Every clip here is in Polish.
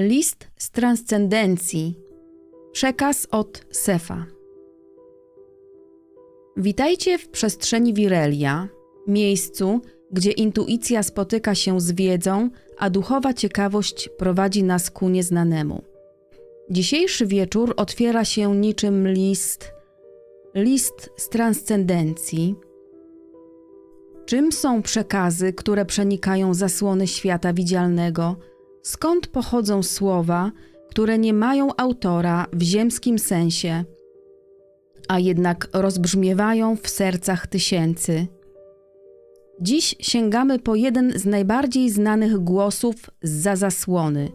List z transcendencji. Przekaz od Sefa. Witajcie w przestrzeni Wirelia, miejscu, gdzie intuicja spotyka się z wiedzą, a duchowa ciekawość prowadzi nas ku nieznanemu. Dzisiejszy wieczór otwiera się niczym list, list z transcendencji. Czym są przekazy, które przenikają zasłony świata widzialnego? Skąd pochodzą słowa, które nie mają autora w ziemskim sensie, a jednak rozbrzmiewają w sercach tysięcy? Dziś sięgamy po jeden z najbardziej znanych głosów za zasłony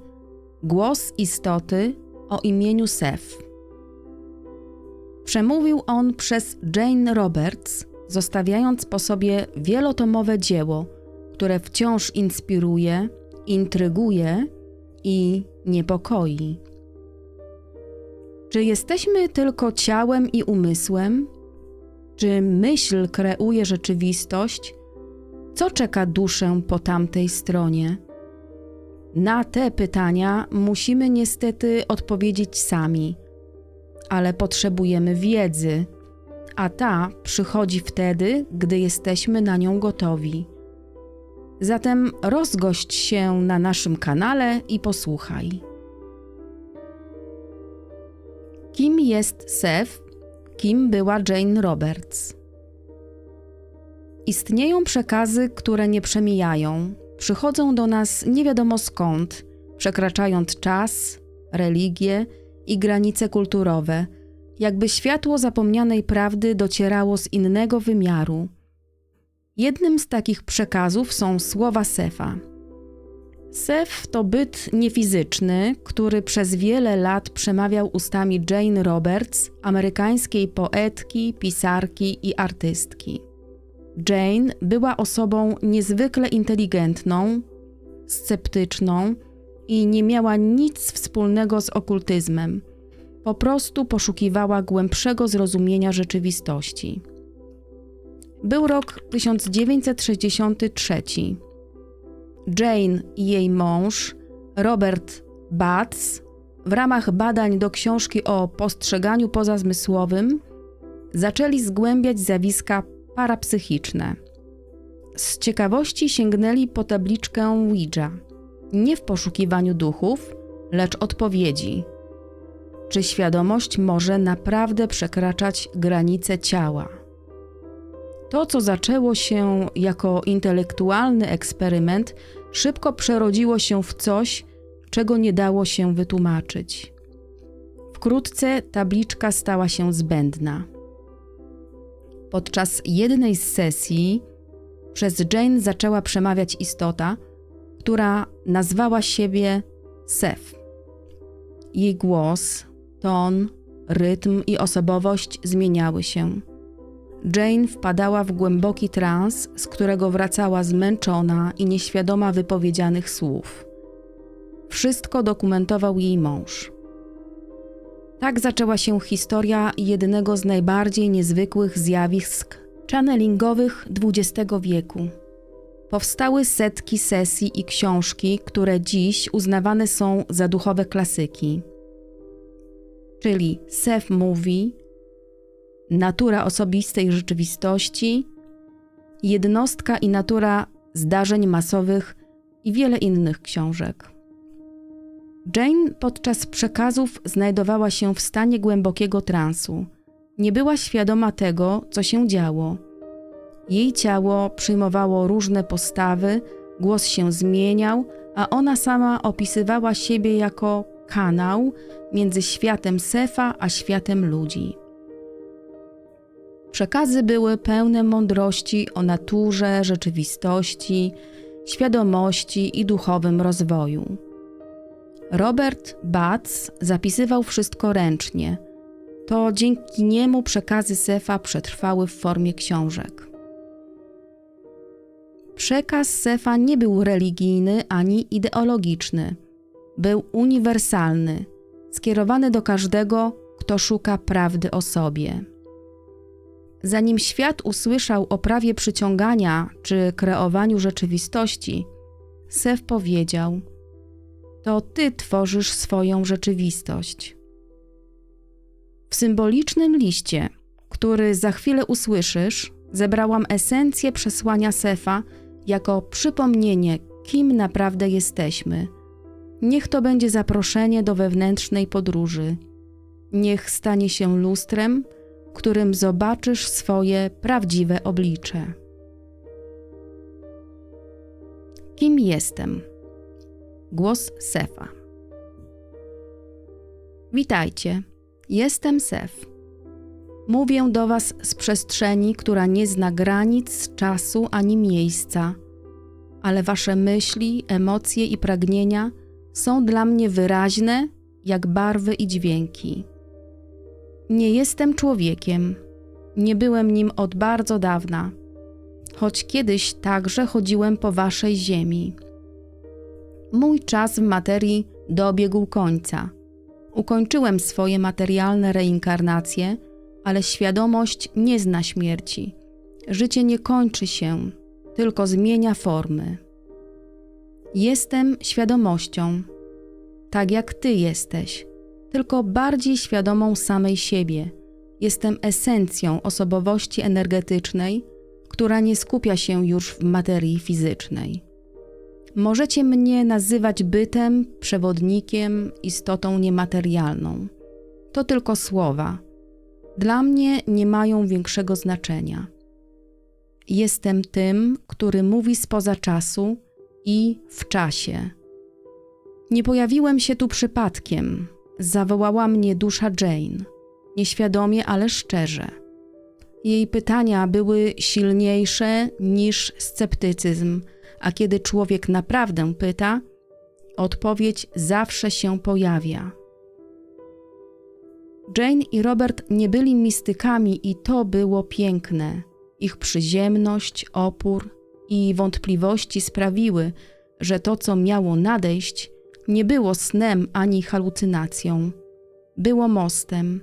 głos istoty o imieniu Sef. Przemówił on przez Jane Roberts, zostawiając po sobie wielotomowe dzieło, które wciąż inspiruje, intryguje i niepokoi. Czy jesteśmy tylko ciałem i umysłem? Czy myśl kreuje rzeczywistość? Co czeka duszę po tamtej stronie? Na te pytania musimy niestety odpowiedzieć sami, ale potrzebujemy wiedzy, a ta przychodzi wtedy, gdy jesteśmy na nią gotowi. Zatem rozgość się na naszym kanale i posłuchaj. Kim jest Seth? Kim była Jane Roberts? Istnieją przekazy, które nie przemijają, przychodzą do nas nie wiadomo skąd, przekraczając czas, religię i granice kulturowe, jakby światło zapomnianej prawdy docierało z innego wymiaru. Jednym z takich przekazów są słowa Sefa. Sef to byt niefizyczny, który przez wiele lat przemawiał ustami Jane Roberts, amerykańskiej poetki, pisarki i artystki. Jane była osobą niezwykle inteligentną, sceptyczną i nie miała nic wspólnego z okultyzmem. Po prostu poszukiwała głębszego zrozumienia rzeczywistości. Był rok 1963. Jane i jej mąż, Robert Batts, w ramach badań do książki o postrzeganiu pozazmysłowym, zaczęli zgłębiać zjawiska parapsychiczne. Z ciekawości sięgnęli po tabliczkę Ouija, nie w poszukiwaniu duchów, lecz odpowiedzi. Czy świadomość może naprawdę przekraczać granice ciała? To, co zaczęło się jako intelektualny eksperyment, szybko przerodziło się w coś, czego nie dało się wytłumaczyć. Wkrótce tabliczka stała się zbędna. Podczas jednej z sesji przez Jane zaczęła przemawiać istota, która nazwała siebie Sef. Jej głos, ton, rytm i osobowość zmieniały się. Jane wpadała w głęboki trans, z którego wracała zmęczona i nieświadoma wypowiedzianych słów. Wszystko dokumentował jej mąż. Tak zaczęła się historia jednego z najbardziej niezwykłych zjawisk channelingowych XX wieku. Powstały setki sesji i książki, które dziś uznawane są za duchowe klasyki. Czyli Seth Movie, Natura osobistej rzeczywistości, Jednostka i natura zdarzeń masowych i wiele innych książek. Jane podczas przekazów znajdowała się w stanie głębokiego transu. Nie była świadoma tego, co się działo. Jej ciało przyjmowało różne postawy, głos się zmieniał, a ona sama opisywała siebie jako kanał między światem Sefa a światem ludzi. Przekazy były pełne mądrości o naturze, rzeczywistości, świadomości i duchowym rozwoju. Robert Batz zapisywał wszystko ręcznie. To dzięki niemu przekazy Sefa przetrwały w formie książek. Przekaz Sefa nie był religijny ani ideologiczny. Był uniwersalny, skierowany do każdego, kto szuka prawdy o sobie. Zanim świat usłyszał o prawie przyciągania czy kreowaniu rzeczywistości, Sef powiedział – to ty tworzysz swoją rzeczywistość. W symbolicznym liście, który za chwilę usłyszysz, zebrałam esencję przesłania Sefa jako przypomnienie, kim naprawdę jesteśmy. Niech to będzie zaproszenie do wewnętrznej podróży. Niech stanie się lustrem, którym zobaczysz swoje prawdziwe oblicze. Kim jestem? Głos Sefa. Witajcie, jestem Sef. Mówię do Was z przestrzeni, która nie zna granic, czasu ani miejsca, ale Wasze myśli, emocje i pragnienia są dla mnie wyraźne jak barwy i dźwięki. Nie jestem człowiekiem, nie byłem nim od bardzo dawna, choć kiedyś także chodziłem po Waszej ziemi. Mój czas w materii dobiegł końca. Ukończyłem swoje materialne reinkarnacje, ale świadomość nie zna śmierci. Życie nie kończy się, tylko zmienia formy. Jestem świadomością, tak jak Ty jesteś, tylko bardziej świadomą samej siebie. Jestem esencją osobowości energetycznej, która nie skupia się już w materii fizycznej. Możecie mnie nazywać bytem, przewodnikiem, istotą niematerialną. To tylko słowa. Dla mnie nie mają większego znaczenia. Jestem tym, który mówi spoza czasu i w czasie. Nie pojawiłem się tu przypadkiem. Zawołała mnie dusza Jane. Nieświadomie, ale szczerze. Jej pytania były silniejsze niż sceptycyzm, a kiedy człowiek naprawdę pyta, odpowiedź zawsze się pojawia. Jane i Robert nie byli mistykami i to było piękne. Ich przyziemność, opór i wątpliwości sprawiły, że to, co miało nadejść, nie było snem ani halucynacją. Było mostem.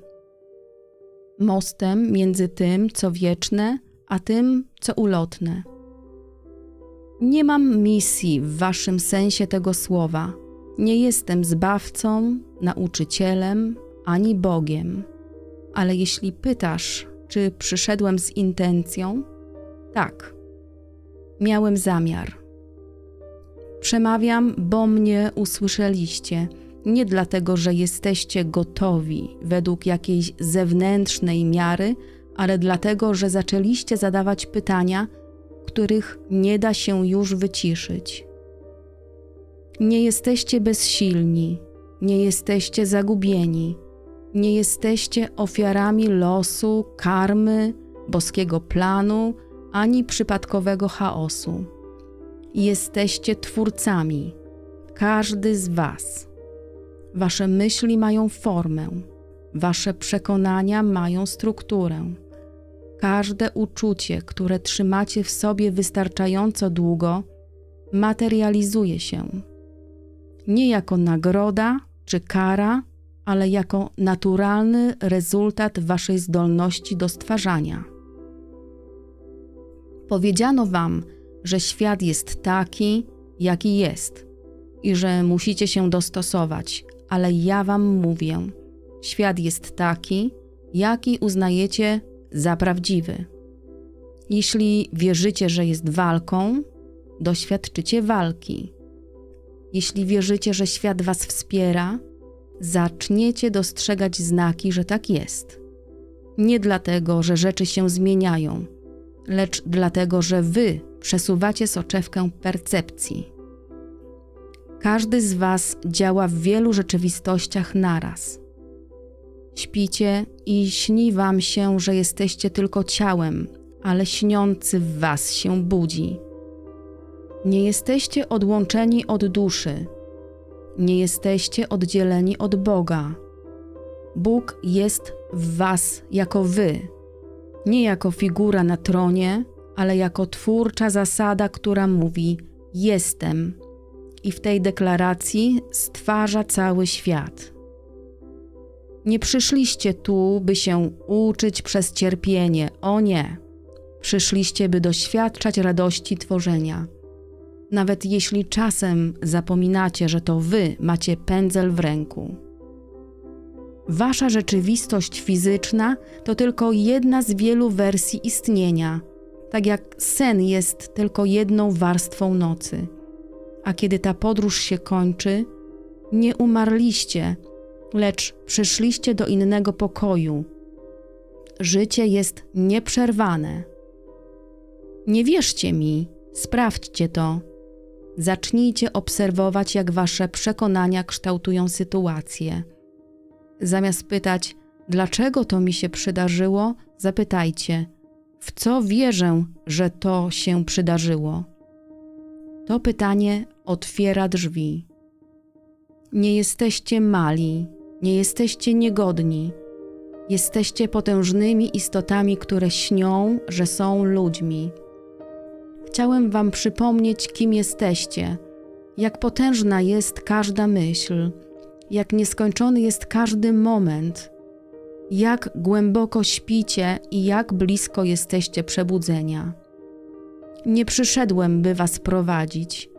Mostem między tym, co wieczne, a tym, co ulotne. Nie mam misji w waszym sensie tego słowa. Nie jestem zbawcą, nauczycielem ani Bogiem. Ale jeśli pytasz, czy przyszedłem z intencją, tak. Miałem zamiar. Przemawiam, bo mnie usłyszeliście, nie dlatego, że jesteście gotowi według jakiejś zewnętrznej miary, ale dlatego, że zaczęliście zadawać pytania, których nie da się już wyciszyć. Nie jesteście bezsilni, nie jesteście zagubieni, nie jesteście ofiarami losu, karmy, boskiego planu ani przypadkowego chaosu. Jesteście twórcami, każdy z Was. Wasze myśli mają formę, wasze przekonania mają strukturę. Każde uczucie, które trzymacie w sobie wystarczająco długo, materializuje się. Nie jako nagroda czy kara, ale jako naturalny rezultat waszej zdolności do stwarzania. Powiedziano wam, że świat jest taki, jaki jest i że musicie się dostosować, ale ja wam mówię: świat jest taki, jaki uznajecie za prawdziwy. Jeśli wierzycie, że jest walką, doświadczycie walki. Jeśli wierzycie, że świat was wspiera, zaczniecie dostrzegać znaki, że tak jest. Nie dlatego, że rzeczy się zmieniają, lecz dlatego, że wy przesuwacie soczewkę percepcji. Każdy z Was działa w wielu rzeczywistościach naraz. Śpicie i śni Wam się, że jesteście tylko ciałem, ale śniący w Was się budzi. Nie jesteście odłączeni od duszy, nie jesteście oddzieleni od Boga. Bóg jest w Was jako Wy, nie jako figura na tronie, ale jako twórcza zasada, która mówi: Jestem i w tej deklaracji stwarza cały świat. Nie przyszliście tu, by się uczyć przez cierpienie, o nie. Przyszliście, by doświadczać radości tworzenia. nawet jeśli czasem zapominacie, że to wy macie pędzel w ręku. Wasza rzeczywistość fizyczna to tylko jedna z wielu wersji istnienia, tak jak sen jest tylko jedną warstwą nocy. A kiedy ta podróż się kończy, nie umarliście, lecz przyszliście do innego pokoju. Życie jest nieprzerwane. Nie wierzcie mi, sprawdźcie to. Zacznijcie obserwować, jak wasze przekonania kształtują sytuację. Zamiast pytać, dlaczego to mi się przydarzyło, zapytajcie, w co wierzę, że to się przydarzyło. To pytanie otwiera drzwi. Nie jesteście mali, nie jesteście niegodni. Jesteście potężnymi istotami, które śnią, że są ludźmi. Chciałem Wam przypomnieć, kim jesteście, jak potężna jest każda myśl, jak nieskończony jest każdy moment, jak głęboko śpicie i jak blisko jesteście przebudzenia. Nie przyszedłem, by Was prowadzić.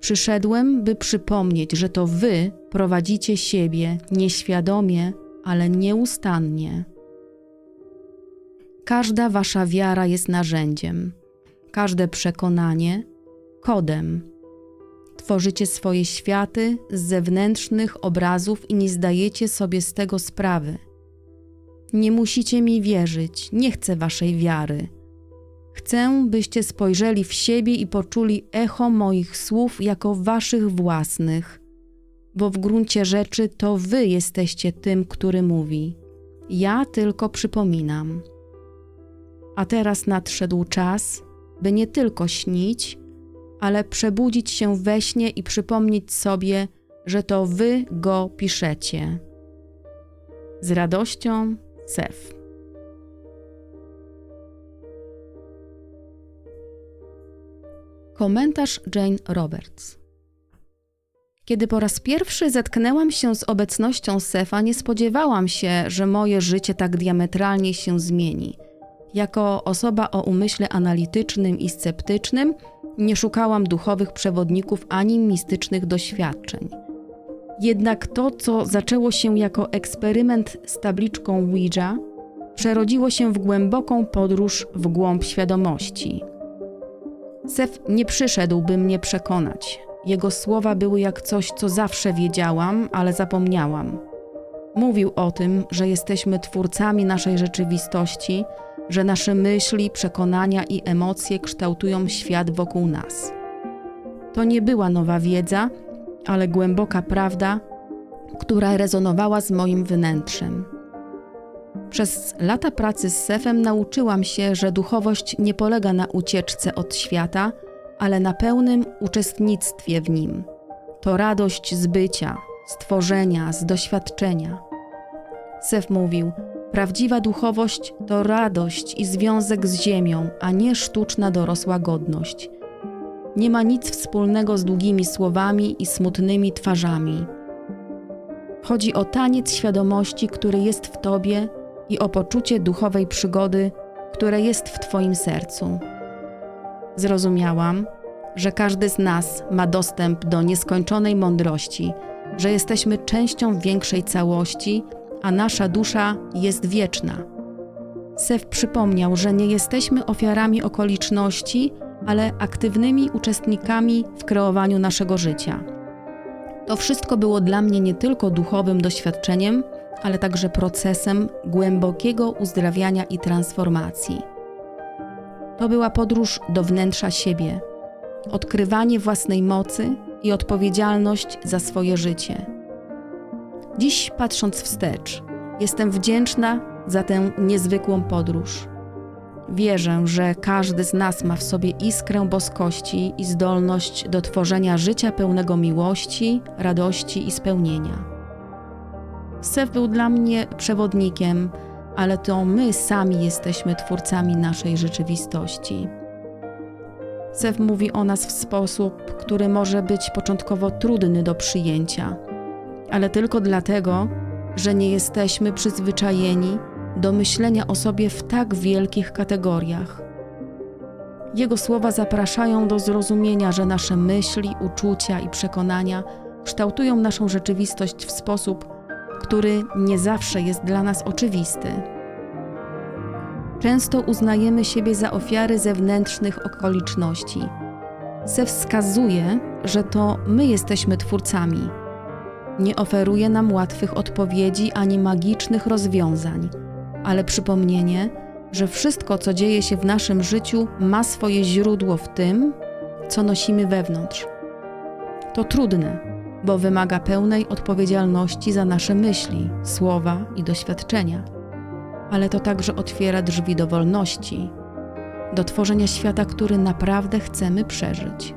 Przyszedłem, by przypomnieć, że to Wy prowadzicie siebie nieświadomie, ale nieustannie. Każda Wasza wiara jest narzędziem, każde przekonanie kodem. Tworzycie swoje światy z zewnętrznych obrazów i nie zdajecie sobie z tego sprawy. Nie musicie mi wierzyć, nie chcę Waszej wiary. Chcę, byście spojrzeli w siebie i poczuli echo moich słów jako Waszych własnych, bo w gruncie rzeczy to Wy jesteście tym, który mówi. Ja tylko przypominam. A teraz nadszedł czas, by nie tylko śnić, ale przebudzić się we śnie i przypomnieć sobie, że to wy go piszecie. Z radością, Sef. Komentarz Jane Roberts. Kiedy po raz pierwszy zetknęłam się z obecnością Sefa, nie spodziewałam się, że moje życie tak diametralnie się zmieni. Jako osoba o umyśle analitycznym i sceptycznym, nie szukałam duchowych przewodników ani mistycznych doświadczeń. Jednak to, co zaczęło się jako eksperyment z tabliczką Ouija, przerodziło się w głęboką podróż w głąb świadomości. Sef nie przyszedł, by mnie przekonać. Jego słowa były jak coś, co zawsze wiedziałam, ale zapomniałam. Mówił o tym, że jesteśmy twórcami naszej rzeczywistości, że nasze myśli, przekonania i emocje kształtują świat wokół nas. To nie była nowa wiedza, ale głęboka prawda, która rezonowała z moim wnętrzem. Przez lata pracy z Sefem nauczyłam się, że duchowość nie polega na ucieczce od świata, ale na pełnym uczestnictwie w nim. To radość z bycia, stworzenia, z doświadczenia. Sef mówił: Prawdziwa duchowość to radość i związek z ziemią, a nie sztuczna dorosła godność. Nie ma nic wspólnego z długimi słowami i smutnymi twarzami. Chodzi o taniec świadomości, który jest w tobie i o poczucie duchowej przygody, które jest w twoim sercu. Zrozumiałam, że każdy z nas ma dostęp do nieskończonej mądrości, że jesteśmy częścią większej całości a nasza dusza jest wieczna. Sef przypomniał, że nie jesteśmy ofiarami okoliczności, ale aktywnymi uczestnikami w kreowaniu naszego życia. To wszystko było dla mnie nie tylko duchowym doświadczeniem, ale także procesem głębokiego uzdrawiania i transformacji. To była podróż do wnętrza siebie, odkrywanie własnej mocy i odpowiedzialność za swoje życie. Dziś, patrząc wstecz, jestem wdzięczna za tę niezwykłą podróż. Wierzę, że każdy z nas ma w sobie iskrę boskości i zdolność do tworzenia życia pełnego miłości, radości i spełnienia. Sef był dla mnie przewodnikiem, ale to my sami jesteśmy twórcami naszej rzeczywistości. Sef mówi o nas w sposób, który może być początkowo trudny do przyjęcia ale tylko dlatego, że nie jesteśmy przyzwyczajeni do myślenia o sobie w tak wielkich kategoriach. Jego słowa zapraszają do zrozumienia, że nasze myśli, uczucia i przekonania kształtują naszą rzeczywistość w sposób, który nie zawsze jest dla nas oczywisty. Często uznajemy siebie za ofiary zewnętrznych okoliczności. Se wskazuje, że to my jesteśmy twórcami. Nie oferuje nam łatwych odpowiedzi ani magicznych rozwiązań, ale przypomnienie, że wszystko, co dzieje się w naszym życiu, ma swoje źródło w tym, co nosimy wewnątrz. To trudne, bo wymaga pełnej odpowiedzialności za nasze myśli, słowa i doświadczenia. Ale to także otwiera drzwi do wolności, do tworzenia świata, który naprawdę chcemy przeżyć.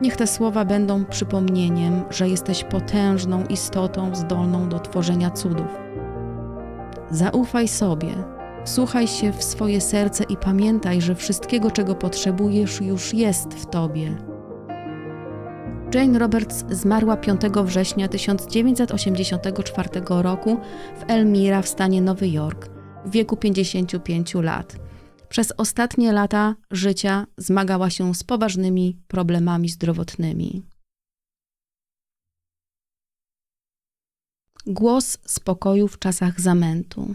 Niech te słowa będą przypomnieniem, że jesteś potężną istotą zdolną do tworzenia cudów. Zaufaj sobie, wsłuchaj się w swoje serce i pamiętaj, że wszystkiego, czego potrzebujesz, już jest w tobie. Jane Roberts zmarła 5 września 1984 roku w Elmira w stanie Nowy Jork w wieku 55 lat. Przez ostatnie lata życia zmagała się z poważnymi problemami zdrowotnymi. Głos spokoju w czasach zamętu.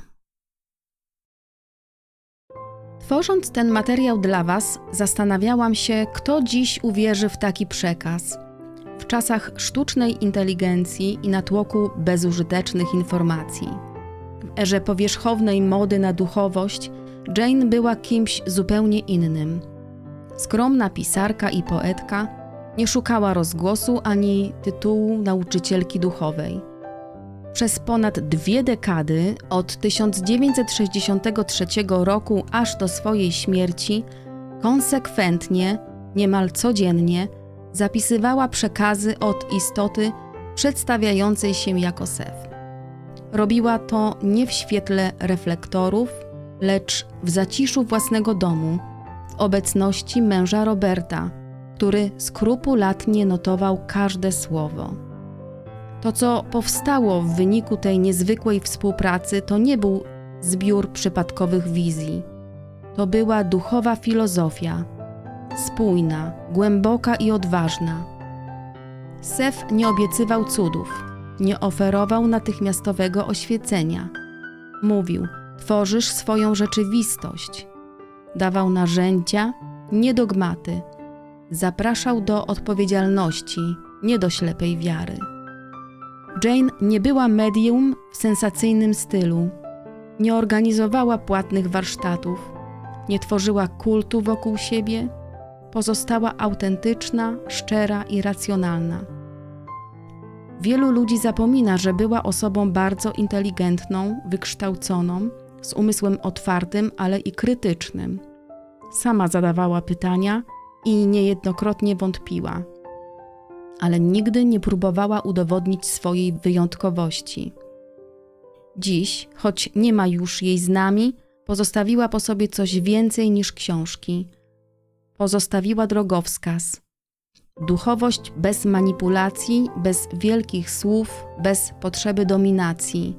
Tworząc ten materiał dla Was, zastanawiałam się, kto dziś uwierzy w taki przekaz. W czasach sztucznej inteligencji i natłoku bezużytecznych informacji. W erze powierzchownej mody na duchowość, Jane była kimś zupełnie innym. Skromna pisarka i poetka nie szukała rozgłosu ani tytułu nauczycielki duchowej. Przez ponad dwie dekady, od 1963 roku aż do swojej śmierci, konsekwentnie, niemal codziennie, zapisywała przekazy od istoty przedstawiającej się jako Sef. Robiła to nie w świetle reflektorów, lecz w zaciszu własnego domu, w obecności męża Roberta, który skrupulatnie notował każde słowo. To, co powstało w wyniku tej niezwykłej współpracy, to nie był zbiór przypadkowych wizji. To była duchowa filozofia, spójna, głęboka i odważna. Sef nie obiecywał cudów, nie oferował natychmiastowego oświecenia. Mówił: Tworzysz swoją rzeczywistość. Dawał narzędzia, nie dogmaty. Zapraszał do odpowiedzialności, nie do ślepej wiary. Jane nie była medium w sensacyjnym stylu, nie organizowała płatnych warsztatów, nie tworzyła kultu wokół siebie, pozostała autentyczna, szczera i racjonalna. Wielu ludzi zapomina, że była osobą bardzo inteligentną, wykształconą, z umysłem otwartym, ale i krytycznym. Sama zadawała pytania i niejednokrotnie wątpiła ale nigdy nie próbowała udowodnić swojej wyjątkowości. Dziś, choć nie ma już jej z nami, pozostawiła po sobie coś więcej niż książki. Pozostawiła drogowskaz. Duchowość bez manipulacji, bez wielkich słów, bez potrzeby dominacji.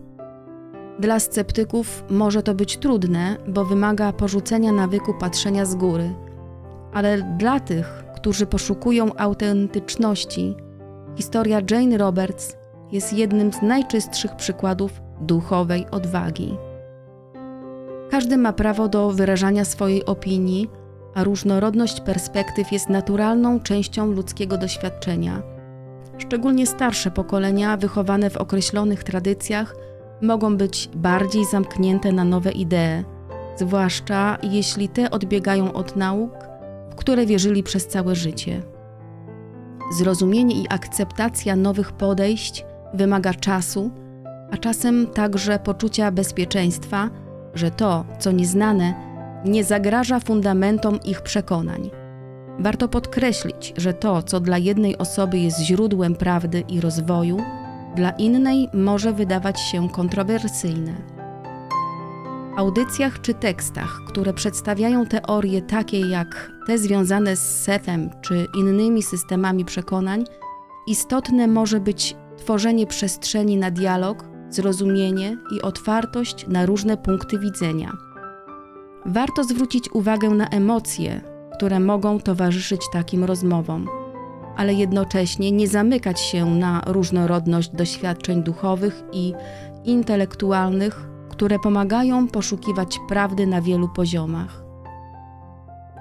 Dla sceptyków może to być trudne, bo wymaga porzucenia nawyku patrzenia z góry, ale dla tych, którzy poszukują autentyczności, historia Jane Roberts jest jednym z najczystszych przykładów duchowej odwagi. Każdy ma prawo do wyrażania swojej opinii, a różnorodność perspektyw jest naturalną częścią ludzkiego doświadczenia. Szczególnie starsze pokolenia, wychowane w określonych tradycjach, mogą być bardziej zamknięte na nowe idee, zwłaszcza jeśli te odbiegają od nauk w które wierzyli przez całe życie. Zrozumienie i akceptacja nowych podejść wymaga czasu, a czasem także poczucia bezpieczeństwa, że to, co nieznane, nie zagraża fundamentom ich przekonań. Warto podkreślić, że to, co dla jednej osoby jest źródłem prawdy i rozwoju, dla innej może wydawać się kontrowersyjne audycjach czy tekstach, które przedstawiają teorie takie jak te związane z setem czy innymi systemami przekonań, istotne może być tworzenie przestrzeni na dialog, zrozumienie i otwartość na różne punkty widzenia. Warto zwrócić uwagę na emocje, które mogą towarzyszyć takim rozmowom, ale jednocześnie nie zamykać się na różnorodność doświadczeń duchowych i intelektualnych, które pomagają poszukiwać prawdy na wielu poziomach.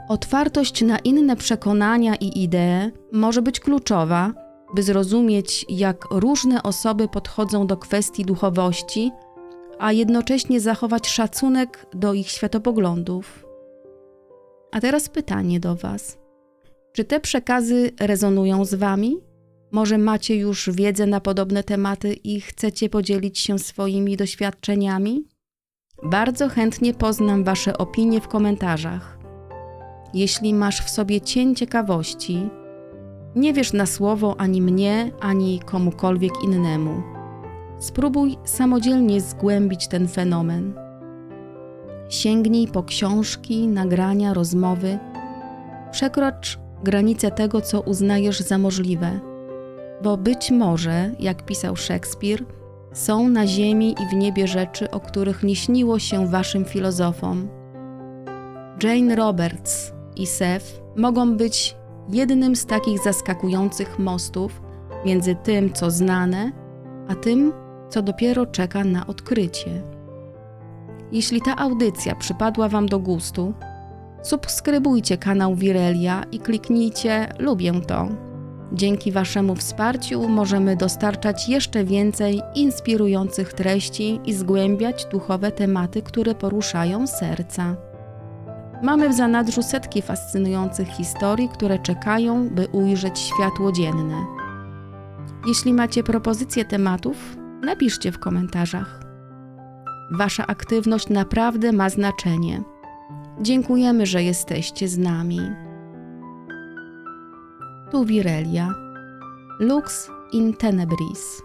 Otwartość na inne przekonania i idee może być kluczowa, by zrozumieć, jak różne osoby podchodzą do kwestii duchowości, a jednocześnie zachować szacunek do ich światopoglądów. A teraz pytanie do Was. Czy te przekazy rezonują z Wami? Może macie już wiedzę na podobne tematy i chcecie podzielić się swoimi doświadczeniami? Bardzo chętnie poznam Wasze opinie w komentarzach. Jeśli masz w sobie cień ciekawości, nie wiesz na słowo ani mnie, ani komukolwiek innemu. Spróbuj samodzielnie zgłębić ten fenomen. Sięgnij po książki, nagrania, rozmowy. Przekrocz granice tego, co uznajesz za możliwe, bo być może, jak pisał Szekspir, są na ziemi i w niebie rzeczy, o których nie śniło się waszym filozofom. Jane Roberts i Seth mogą być jednym z takich zaskakujących mostów między tym, co znane, a tym, co dopiero czeka na odkrycie. Jeśli ta audycja przypadła Wam do gustu, subskrybujcie kanał Wirelia i kliknijcie Lubię to. Dzięki Waszemu wsparciu możemy dostarczać jeszcze więcej inspirujących treści i zgłębiać duchowe tematy, które poruszają serca. Mamy w zanadrzu setki fascynujących historii, które czekają, by ujrzeć światło dzienne. Jeśli macie propozycje tematów, napiszcie w komentarzach. Wasza aktywność naprawdę ma znaczenie. Dziękujemy, że jesteście z nami. Tu Virelia. Lux in tenebris.